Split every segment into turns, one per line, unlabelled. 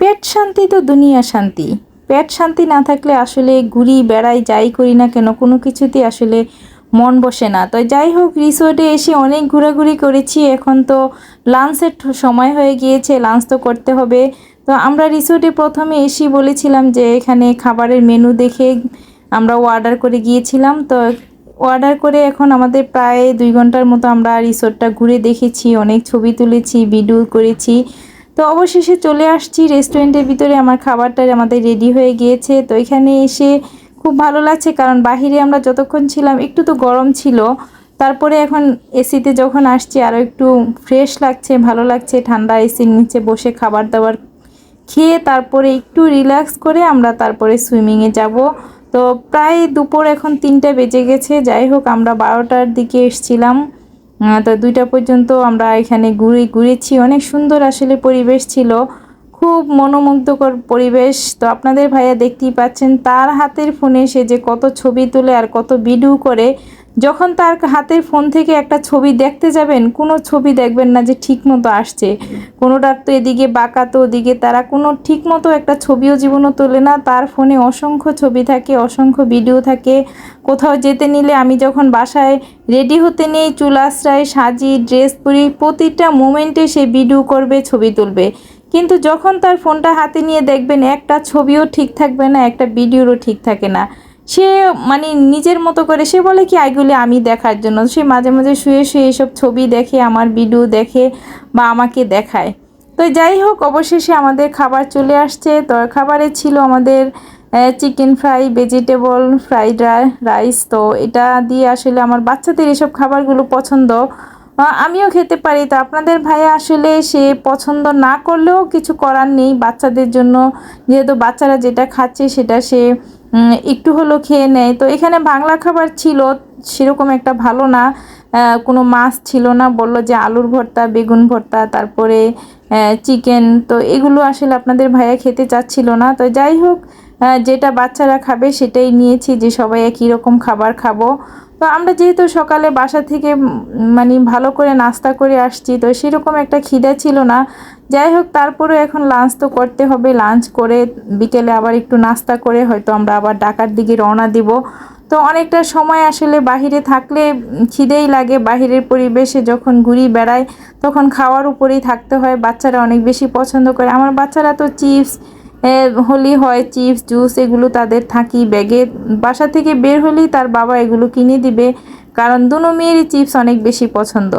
পেট শান্তি তো দুনিয়া শান্তি। পেট শান্তি না থাকলে আসলে ঘুরি বেড়াই যাই করি না কেন? কোনো কিছুতে আসলে মন বসে না। তো যাই হোক রিসোর্টে এসে অনেক ঘোরাঘুরি করেছি। এখন তো লাঞ্চের সময় হয়ে গিয়েছে লাঞ্চ তো করতে হবে। তো আমরা রিসোর্টে প্রথমে এসে বলেছিলাম যে এখানে খাবারের মেনু দেখে আমরা অর্ডার করে গিয়েছিলাম। তো অর্ডার করে এখন আমাদের প্রায় দুই ঘণ্টার মতো আমরা রিসোর্টটা ঘুরে দেখেছি, অনেক ছবি তুলেছি ভিডিও করেছি। তো অবশেষে চলে আসছি রেস্টুরেন্টের ভিতরে। আমার খাবারটা আমাদের রেডি হয়ে গিয়েছে। তো এখানে এসে খুব ভালো লাগছে কারণ বাহিরে আমরা যতক্ষণ ছিলাম একটু তো গরম ছিল। তারপরে এখন এসিতে যখন আসছি আরও একটু ফ্রেশ লাগছে, ভালো লাগছে। ঠান্ডা এসির নিচে বসে খাবার দাবার খেয়ে তারপরে একটু রিল্যাক্স করে আমরা তারপরে সুইমিংয়ে যাব। তো প্রায় দুপুর এখন তিনটে বেজে গেছে। যাই হোক, আমরা বারোটার দিকে এসছিলাম। তো দুইটা পর্যন্ত আমরা এখানে ঘুরে, ঘুরেছি। অনেক সুন্দর আসলে পরিবেশ ছিল। খুব মনোমুগ্ধকর পরিবেশ। তো আপনাদের ভাইয়া দেখতেই পাচ্ছেন, তার হাতের ফোনে সে যে কত ছবি তোলে আর কত ভিডিও করে যখন তার হাতের ফোন থেকে একটা ছবি দেখতে যাবেন, কোনো ছবি দেখবেন না যে ঠিক মতো আসছে। কোনোটার তো এদিকে বাঁকা, তো ওদিকে তারা। কোনো ঠিক মতো একটা ছবিও জীবনও তোলে না। তার ফোনে অসংখ্য ছবি থাকে, অসংখ্য ভিডিও থাকে। কোথাও যেতে নিলে আমি যখন বাসায় রেডি হতে নেই, চুল আশ্রয়, সাজি, ড্রেস পরি, প্রতিটা মোমেন্টে সে ভিডিও করবে, ছবি তুলবে। কিন্তু যখন তার ফোনটা হাতে নিয়ে দেখবেন, একটা ছবিও ঠিক থাকবে না, একটা ভিডিওরও ঠিক থাকে না। সে মানে নিজের মতো করে, সে বলে কি, আইগুলি আমি দেখার জন্য। সে মাঝে মাঝে শুয়ে শুয়ে এসব ছবি দেখে, আমার ভিডিও দেখে বা আমাকে দেখায়। তো যাই হোক, অবশেষে আমাদের খাবার চলে আসছে। তো খাবারে ছিল আমাদের chicken fry vegetable fried rice তো এটা দিয়ে আসলে আমার বাচ্চাদের এসব খাবারগুলো পছন্দ। আমিও খেতে পারি। তো আপনাদের ভাইয়া আসলে সে পছন্দ না করলেও কিছু করার নেই বাচ্চাদের জন্য। যেহেতু বাচ্চারা যেটা খাচ্ছে সেটা সে একটু হলো খেয়ে নেয়। তো এখানে বাংলা খাবার ছিল, সেরকম একটা ভালো না। কোনো মাছ ছিল না। বলল যে আলুর ভর্তা, বেগুন ভর্তা, তারপরে চিকেন তো এগুলো আসলে আপনাদের ভাইয়া খেতে চাচ্ছিল না। তো যাই হোক যেটা বাচ্চারা খাবে সেটাই নিয়েছি যে সবাই একই রকম খাবার খাব। তো আমরা যেহেতু সকালে বাসা থেকে মানে ভালো করে নাস্তা করে আসছি, তো সেরকম একটা খিদে ছিল না। যাই হোক তারপরে এখন লাঞ্চ তো করতে হবে লাঞ্চ করে বিকেলে আবার একটু নাস্তা করে হয়তো আমরা আবার ডাকার দিকে রওনা দিব। তো অনেকটা সময় আসলে বাহিরে থাকলে খিদেই লাগে, বাহিরের পরিবেশে যখন ঘুরি বেড়াই তখন খাওয়ার উপরেই থাকতে হয়, বাচ্চারা অনেক বেশি পছন্দ করে। আমার বাচ্চারা তো চিপস হলি হয়, চিপস, জুস, এগুলো তাদের থাকি ব্যাগে। বাসা থেকে বের হলেই তার বাবা এগুলো কিনে দিবে, কারণ দুনো মেয়েরই চিপস অনেক বেশি পছন্দ।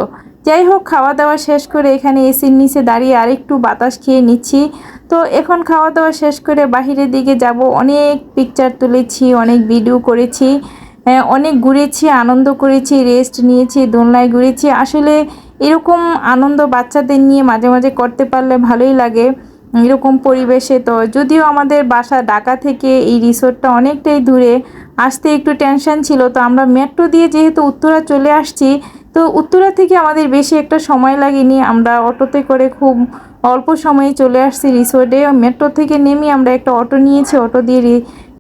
যাই হোক খাওয়া দাওয়া শেষ করে এখানে এসির নিচে দাঁড়িয়ে আরেকটু বাতাস খেয়ে নিচ্ছি। তো এখন খাওয়া দাওয়া শেষ করে বাহিরের দিকে যাব। অনেক পিকচার তুলেছি, অনেক ভিডিও করেছি অনেক ঘুরেছি, আনন্দ করেছি রেস্ট নিয়েছি, দোলনায় ঘুরেছি। আসলে এরকম আনন্দ বাচ্চাদের নিয়ে মাঝে মাঝে করতে পারলে ভালোই লাগে। এরকম পরিবেশে তো যদিও আমাদের বাসা ঢাকা থেকে এই রিসোর্টটা অনেকটাই দূরে, আসতে একটু টেনশন ছিল, তো আমরা মেট্রো দিয়ে যেহেতু উত্তরা চলে আসছি, তো উত্তরা থেকে আমাদের বেশি একটা সময় লাগেনি। আমরা অটোতে করে খুব অল্প সময়ে চলে আসছি রিসোর্টে। মেট্রো থেকে নেমে আমরা একটা অটো নিয়েছি, অটো দিয়ে